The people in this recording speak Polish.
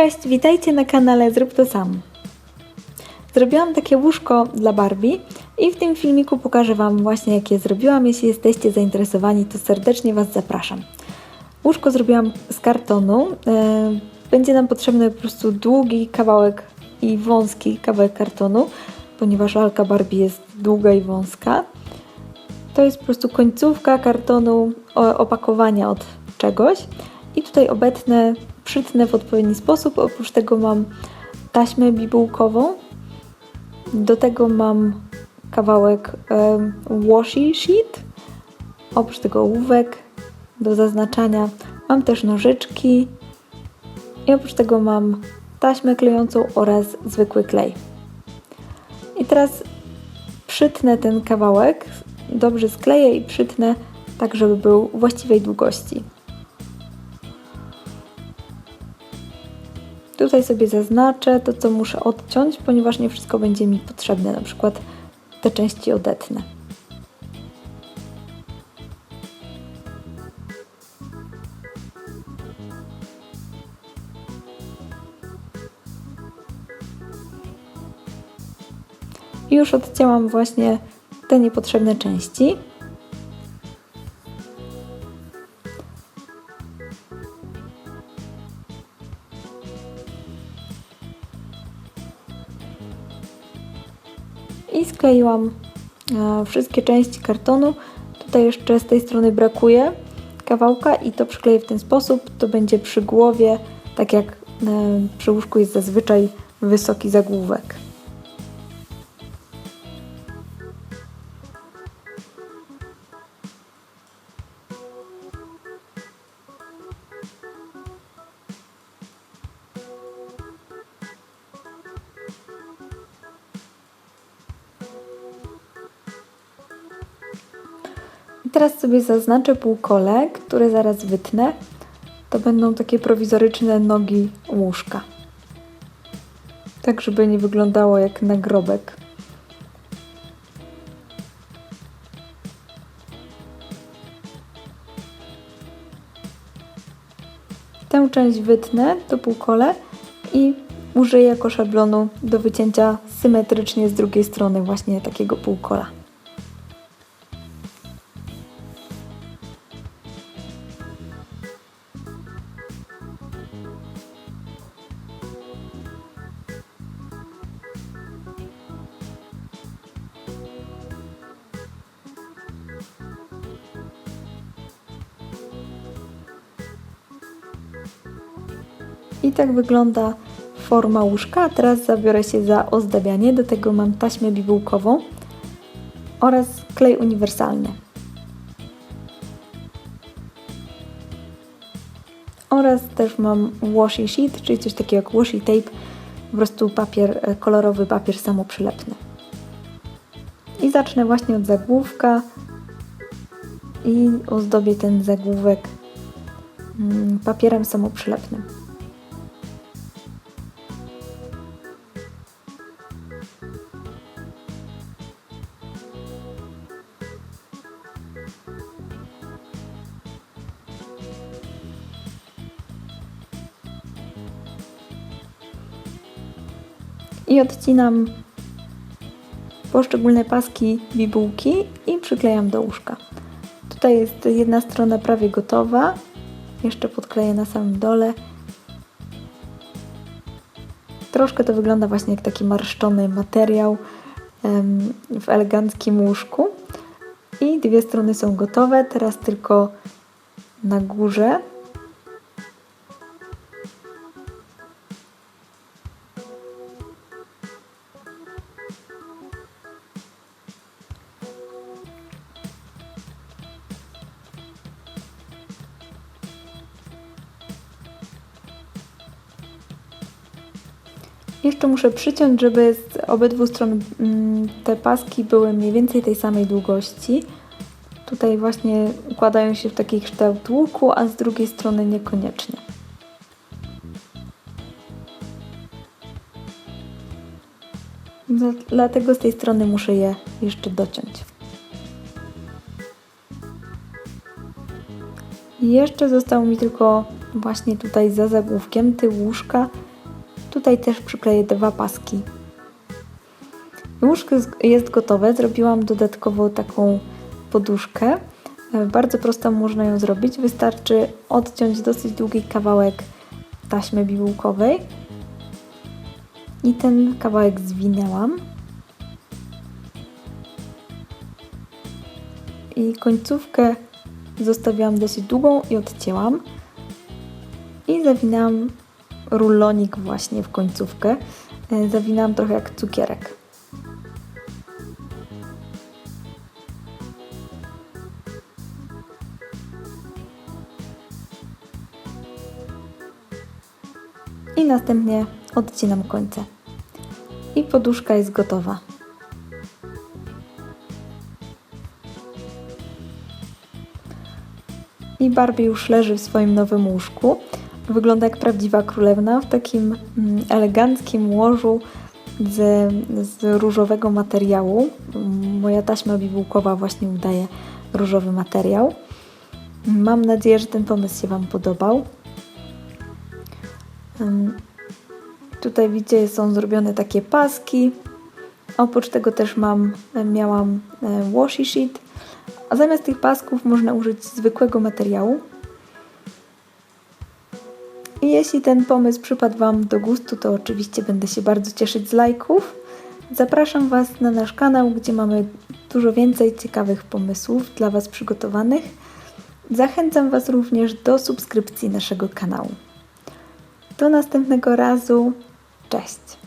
Cześć, witajcie na kanale Zrób to sam. Zrobiłam takie łóżko dla Barbie i w tym filmiku pokażę Wam właśnie jakie zrobiłam. Jeśli jesteście zainteresowani, to serdecznie Was zapraszam. Łóżko zrobiłam z kartonu. E, Będzie nam potrzebny po prostu długi kawałek i wąski kawałek kartonu, ponieważ lalka Barbie jest długa i wąska. To jest po prostu końcówka kartonu opakowania od czegoś. I tutaj obetnę, przytnę w odpowiedni sposób. Oprócz tego mam taśmę bibułkową. Do tego mam kawałek em, washi sheet. Oprócz tego ołówek do zaznaczania. Mam też nożyczki. I oprócz tego mam taśmę klejącą oraz zwykły klej. I teraz przytnę ten kawałek, dobrze skleję i przytnę tak, żeby był właściwej długości. Tutaj sobie zaznaczę to, co muszę odciąć, ponieważ nie wszystko będzie mi potrzebne, na przykład te części odetnę. I już odcięłam właśnie te niepotrzebne części. I skleiłam e, wszystkie części kartonu. Tutaj jeszcze z tej strony brakuje kawałka i to przykleję w ten sposób. To będzie przy głowie, tak jak e, przy łóżku jest zazwyczaj wysoki zagłówek. Teraz sobie zaznaczę półkole, które zaraz wytnę. To będą takie prowizoryczne nogi łóżka. Tak, żeby nie wyglądało jak nagrobek. Tę część wytnę do półkole i użyję jako szablonu do wycięcia symetrycznie z drugiej strony właśnie takiego półkola. I tak wygląda forma łóżka. A teraz zabiorę się za ozdabianie. Do tego mam taśmę bibułkową oraz klej uniwersalny. Oraz też mam washi sheet, czyli coś takiego jak washi tape, po prostu papier, e, kolorowy papier samoprzylepny. I zacznę właśnie od zagłówka i ozdobię ten zagłówek mm, papierem samoprzylepnym. I odcinam poszczególne paski bibułki i przyklejam do łóżka. Tutaj jest jedna strona prawie gotowa. Jeszcze podkleję na samym dole. Troszkę to wygląda właśnie jak taki marszczony materiał w eleganckim łóżku. I dwie strony są gotowe. Teraz tylko na górze Jeszcze muszę przyciąć, żeby z obydwu stron mm, te paski były mniej więcej tej samej długości. Tutaj właśnie układają się w taki kształt łuku, a z drugiej strony niekoniecznie. Dla- Dlatego z tej strony muszę je jeszcze dociąć. Jeszcze został mi tylko właśnie tutaj za zagłówkiem tył łóżka Tutaj też przykleję dwa paski. Łóżko jest- gotowe. Zrobiłam dodatkowo taką poduszkę. Bardzo prosto można ją zrobić. Wystarczy odciąć dosyć długi kawałek taśmy bibułkowej i ten kawałek zwinęłam. I końcówkę zostawiłam dosyć długą i odcięłam. I zawinęłam rulonik właśnie w końcówkę. E, Zawinęłam trochę jak cukierek. I następnie odcinam końce. I poduszka jest gotowa. I Barbie już leży w swoim nowym łóżku. Wygląda jak prawdziwa królewna w takim mm, eleganckim łożu z, z różowego materiału. Moja taśma bibułkowa właśnie udaje różowy materiał. Mam nadzieję, że ten pomysł się Wam podobał. Tutaj widzicie, są zrobione takie paski. Oprócz tego też mam, miałam e, washi sheet. A zamiast tych pasków można użyć zwykłego materiału. I jeśli ten pomysł przypadł Wam do gustu, to oczywiście będę się bardzo cieszyć z lajków. Zapraszam Was na nasz kanał, gdzie mamy dużo więcej ciekawych pomysłów dla Was przygotowanych. Zachęcam Was również do subskrypcji naszego kanału. Do następnego razu. Cześć!